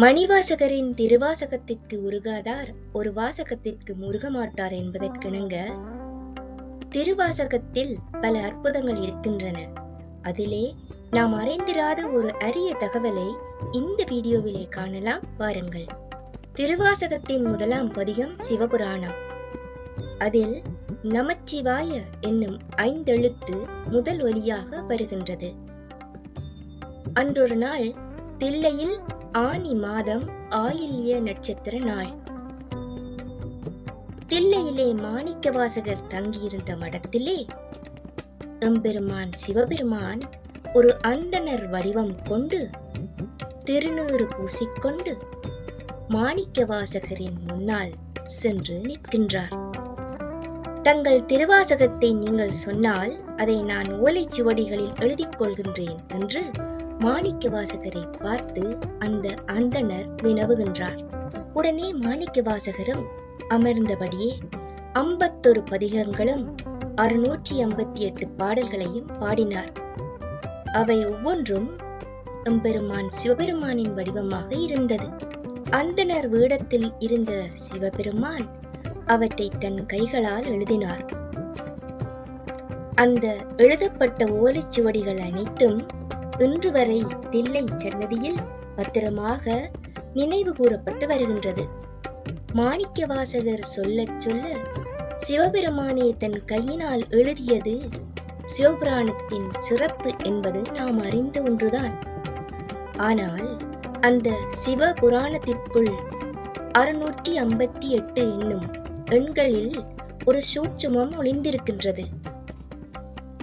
மணிவாசகரின் திருவாசகத்திற்கு உருகாதார் ஒரு வாசகத்திற்கு முருகமாட்டார் என்பதற்கிணங்க திருவாசகத்தில் பல அற்புதங்கள் இருக்கின்றன. அதிலே நாம் அறிந்திராத ஒரு அரிய தகவலை இந்த வீடியோவிலே காணலாம். பாருங்கள் திருவாசகத்தின் முதலாம் பதிகம் சிவபுராணம். அதில் நமச்சிவாய என்னும் ஐந்தெழுத்து முதல் ஒலியாக வருகின்றது. அன்றொரு நாள் தில்லையில் ஆனி மாதம் ஆயில்ய நட்சத்திர நாள். தில்லையிலே மாணிக்கவாசகர் தங்கியிருந்த மடத்திலே எம்பெருமான் சிவபெருமான் ஒரு அந்தணர் வடிவம் கொண்டு திருநூறு பூசிக்கொண்டு மாணிக்கவாசகரின் முன்னால் சென்று நிற்கின்றார். தங்கள் திருவாசகத்தை நீங்கள் சொன்னால் அதை நான் ஓலைச்சுவடிகளில் எழுதிக் கொள்கின்றேன் என்று மாணிக்க வாசகரை பார்த்து அந்த அந்தணர் வினவுகின்றார். உடனே மாணிக்க வாசகரும் அமர்ந்தபடியே ஐம்பத்தொரு பதிகங்களும் அறுநூற்றி ஐம்பத்தி எட்டு பாடல்களையும் பாடினார். அவை ஒவ்வொன்றும் எம்பெருமான் சிவபெருமானின் வடிவமாக இருந்தது. அந்தணர் வேடத்தில் இருந்த சிவபெருமான் அவற்றை தன் கைகளால் எழுதினார். அந்த எழுதப்பட்ட ஓலைச்சுவடிகள் அனைத்தும் இன்று வரை தில்லை சன்னதியில் பத்திரமாக நினைவு கூறப்பட்டு வருகின்றது. மாணிக்கவாசகர் சொல்லச் சொல்ல சிவபெருமானே தன் கையினால் எழுதியது சிவபுராணத்தின் சிறப்பு என்பது நாம் அறிந்த ஒன்றுதான். ஆனால் அந்த சிவபுராணத்திற்குள் அறுநூற்றி ஐம்பத்தி எட்டு என்னும் எண்களில் ஒரு சூட்சுமம் ஒளிந்திருக்கின்றது.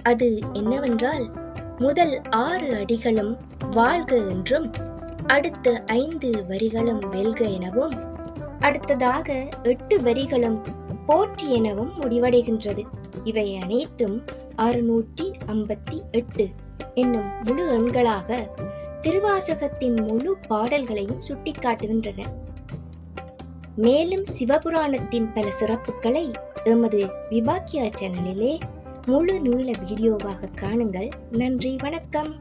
அது என்னவென்றால் முதல் ஆறு அடிகளும் வாழ்க என்றும் அடுத்த ஐந்து வரிகளும் வெல்க எனவும் அடுத்ததாக எட்டு வரிகளும் போற்றி எனவும் முடிவடைகின்றது. இவை அனைத்தும் அறுநூற்றி ஐம்பத்தி எட்டு என்னும் முழு எண்களாக திருவாசகத்தின் முழு பாடல்களையும் சுட்டிக்காட்டுகின்றன. மேலும் சிவபுராணத்தின் பல சிறப்புகளை எமது விபாக்கியா சேனலிலே முழு நூல வீடியோவாக காணுங்கள். நன்றி வணக்கம்.